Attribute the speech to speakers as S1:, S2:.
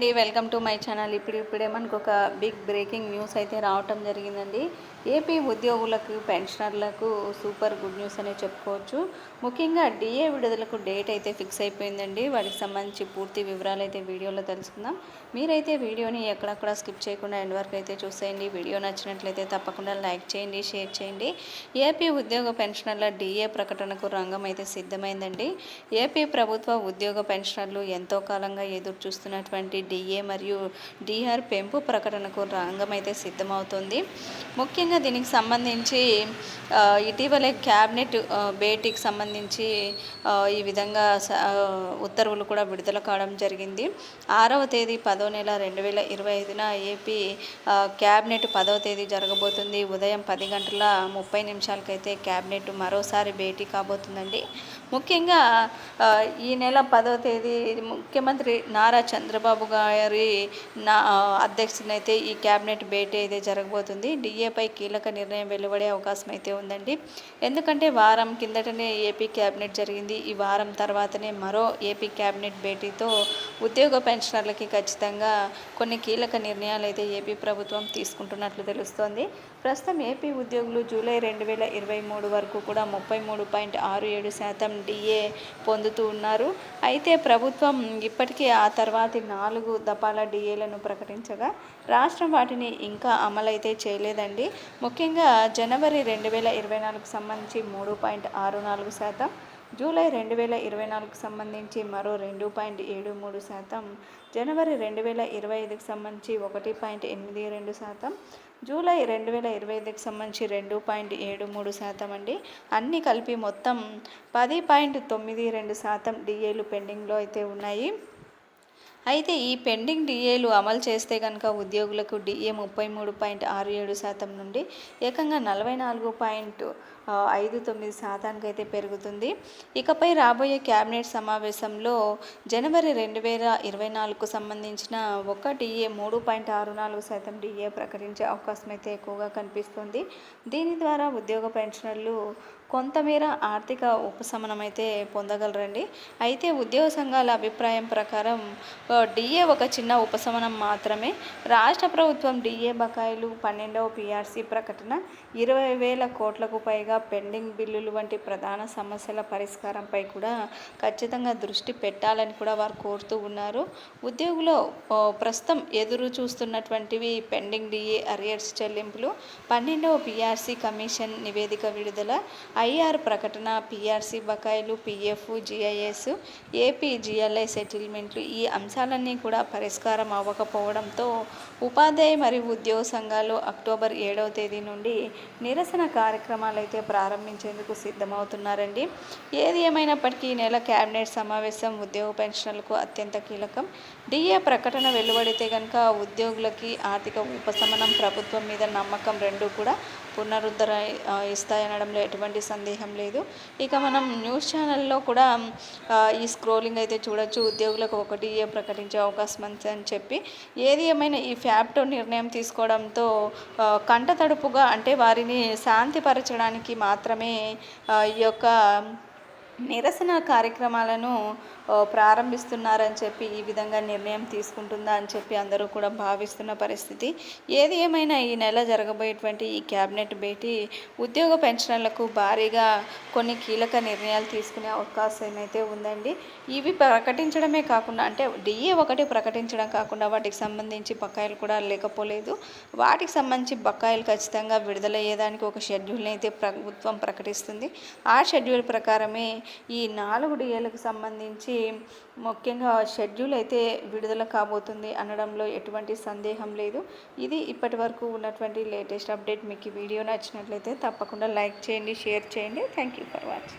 S1: అండి welcome to my channel. ఇప్పుడు ఇప్పుడే మనకు ఒక బిగ్ బ్రేకింగ్ న్యూస్ అయితే రావటం జరిగిందండి. ఏపీ ఉద్యోగులకు పెన్షనర్లకు సూపర్ గుడ్ న్యూస్ అనే చెప్పుకోవచ్చు. ముఖ్యంగా డిఏ విడుదలకు డేట్ అయితే ఫిక్స్ అయిపోయిందండి. వాటికి సంబంధించి పూర్తి వివరాలు అయితే వీడియోలో తెలుసుకుందాం. మీరైతే వీడియోని ఎక్కడక్కడ స్కిప్ చేయకుండా ఎండ్ వరకు అయితే చూసేయండి. వీడియో నచ్చినట్లయితే తప్పకుండా లైక్ చేయండి షేర్ చేయండి. ఏపీ ఉద్యోగ పెన్షనర్ల డిఏ ప్రకటనకు రంగం అయితే సిద్ధమైందండి. ఏపీ ప్రభుత్వ ఉద్యోగ పెన్షనర్లు ఎంతో కాలంగా ఎదురు చూస్తున్నటువంటి డిఏ మరియు డిఆర్ పెంపు ప్రకటనకు రంగం అయితే సిద్ధమవుతుంది. ముఖ్యంగా దీనికి సంబంధించి ఇటీవలే క్యాబినెట్ భేటీకి సంబంధించి ఈ విధంగా ఉత్తర్వులు కూడా విడుదల కావడం జరిగింది. ఆరవ తేదీ పదో నెల రెండు వేల ఇరవై ఐదున ఏపీ క్యాబినెట్ పదవ తేదీ జరగబోతుంది. ఉదయం పది గంటల ముప్పై నిమిషాలకైతే క్యాబినెట్ మరోసారి భేటీ కాబోతుందండి. ముఖ్యంగా ఈ నెల పదవ తేదీ ముఖ్యమంత్రి నారా చంద్రబాబు గారి నా అధ్యక్షతనైతే ఈ క్యాబినెట్ భేటీ అయితే జరగబోతుంది. డిఏపై కీలక నిర్ణయం వెలువడే అవకాశం అయితే ఉందండి. ఎందుకంటే వారం కిందటనే ఏపీ క్యాబినెట్ జరిగింది. ఈ వారం తర్వాతనే మరో ఏపీ క్యాబినెట్ భేటీతో ఉద్యోగ పెన్షనర్లకి ఖచ్చితంగా కొన్ని కీలక నిర్ణయాలు అయితే ఏపీ ప్రభుత్వం తీసుకుంటున్నట్లు తెలుస్తోంది. ప్రస్తుతం ఏపీ ఉద్యోగులు జూలై రెండు వేల ఇరవై మూడు వరకు కూడా ముప్పై మూడు పాయింట్ ఆరు ఏడు శాతం డిఏ పొందుతూ ఉన్నారు. అయితే ప్రభుత్వం ఇప్పటికే ఆ తర్వాతి నాలుగు దపాల డిఏలను ప్రకటించగా రాష్ట్రం వాటిని ఇంకా అమలైతే చేయలేదండి. ముఖ్యంగా జనవరి రెండు వేల ఇరవై నాలుగు సంబంధించి మూడు పాయింట్ ఆరు నాలుగు శాతం జూలై రెండు వేల ఇరవై నాలుగుకు సంబంధించి మరో రెండు పాయింట్ ఏడు మూడు శాతం జనవరి రెండు వేల ఇరవై ఐదుకు సంబంధించి ఒకటి పాయింట్ ఎనిమిది రెండు శాతం జూలై రెండు వేల ఇరవై ఐదుకు సంబంధించి రెండు పాయింట్ ఏడు మూడు శాతం అండి. అన్నీ కలిపి మొత్తం పది పాయింట్ తొమ్మిది రెండు శాతం డిఏలు పెండింగ్లో అయితే ఉన్నాయి. అయితే ఈ పెండింగ్ డిఏలు అమలు చేస్తే కనుక ఉద్యోగులకు డిఏ ముప్పై మూడు పాయింట్ ఆరు ఏడు శాతం నుండి ఏకంగా నలభై నాలుగు పాయింట్ ఐదు తొమ్మిది శాతానికి అయితే పెరుగుతుంది. ఇకపై రాబోయే క్యాబినెట్ సమావేశంలో జనవరి రెండు వేల ఇరవై నాలుగుకు సంబంధించిన ఒక డిఏ మూడు పాయింట్ ఆరు నాలుగు శాతం డిఏ ప్రకటించే అవకాశం అయితే ఎక్కువగా కనిపిస్తుంది. దీని ద్వారా ఉద్యోగ పెన్షనర్లు కొంతమేర ఆర్థిక ఉపశమనం అయితే పొందగలరండి. అయితే ఉద్యోగ సంఘాల అభిప్రాయం ప్రకారం డిఏ ఒక చిన్న ఉపశమనం మాత్రమే. రాష్ట్ర ప్రభుత్వం డిఏ బకాయిలు పన్నెండవ పిఆర్సీ ప్రకటన ఇరవై వేల కోట్లకు పైగా పెండింగ్ బిల్లులు వంటి ప్రధాన సమస్యల పరిష్కారంపై కూడా ఖచ్చితంగా దృష్టి పెట్టాలని కూడా వారు కోరుతూ ఉన్నారు. ఉద్యోగులు ప్రస్తుతం ఎదురు చూస్తున్నటువంటివి పెండింగ్ డిఏ అరియర్స్ చెల్లింపులు పన్నెండవ పిఆర్సీ కమిషన్ నివేదిక విడుదల ఐఆర్ ప్రకటన పిఆర్సీ బకాయిలు పిఎఫ్ జిఐఎస్ ఏపీ జిఎల్ఐ సెటిల్మెంట్లు ఈ అంశాలన్నీ కూడా పరిష్కారం అవ్వకపోవడంతో ఉపాధ్యాయ మరియు ఉద్యోగ సంఘాలు అక్టోబర్ ఏడవ తేదీ నుండి నిరసన కార్యక్రమాలు అయితే ప్రారంభించేందుకు సిద్ధమవుతున్నారండి. ఏది ఏమైనప్పటికీ ఈ నెల కేబినెట్ సమావేశం ఉద్యోగ పెన్షన్లకు అత్యంత కీలకం. డిఏ ప్రకటన వెలువడితే కనుక ఉద్యోగులకి ఆర్థిక ఉపశమనం ప్రభుత్వం మీద నమ్మకం రెండు కూడా పునరుద్ధర ఇస్తాయనడంలో ఎటువంటి సందేహం లేదు. ఇక మనం న్యూస్ ఛానల్లో కూడా ఈ స్క్రోలింగ్ అయితే చూడొచ్చు. ఉద్యోగులకు ఒకటి ప్రకటించే అవకాశం అని చెప్పి. ఏది ఏమైనా ఈ ఫ్యాప్టో నిర్ణయం తీసుకోవడంతో కంటతడుపుగా అంటే వారిని శాంతిపరచడానికి మాత్రమే ఈ యొక్క నిరసన కార్యక్రమాలను ప్రారంభిస్తున్నారని చెప్పి ఈ విధంగా నిర్ణయం తీసుకుంటుందా అని చెప్పి అందరూ కూడా భావిస్తున్న పరిస్థితి. ఏది ఏమైనా ఈ నెల జరగబోయేటువంటి ఈ క్యాబినెట్ భేటీ ఉద్యోగ పెన్షన్లకు భారీగా కొన్ని కీలక నిర్ణయాలు తీసుకునే అవకాశం అయితే ఉందండి. ఇవి ప్రకటించడమే కాకుండా అంటే డిఏ ఒకటి ప్రకటించడం కాకుండా వాటికి సంబంధించి బకాయిలు కూడా లేకపోలేదు. వాటికి సంబంధించి బకాయిలు ఖచ్చితంగా విడుదలయ్యేదానికి ఒక షెడ్యూల్ని అయితే ప్రభుత్వం ప్రకటిస్తుంది. ఆ షెడ్యూల్ ప్రకారమే ఈ నాలుగు డిఏలకు సంబంధించి ముఖ్యంగా షెడ్యూల్ అయితే విడుదల కాబోతుంది అనడంలో ఎటువంటి సందేహం లేదు. ఇది ఇప్పటి వరకు ఉన్నటువంటి లేటెస్ట్ అప్డేట్. మీకు ఈ వీడియో నచ్చినట్లయితే తప్పకుండా లైక్ చేయండి షేర్ చేయండి. Thank you for watching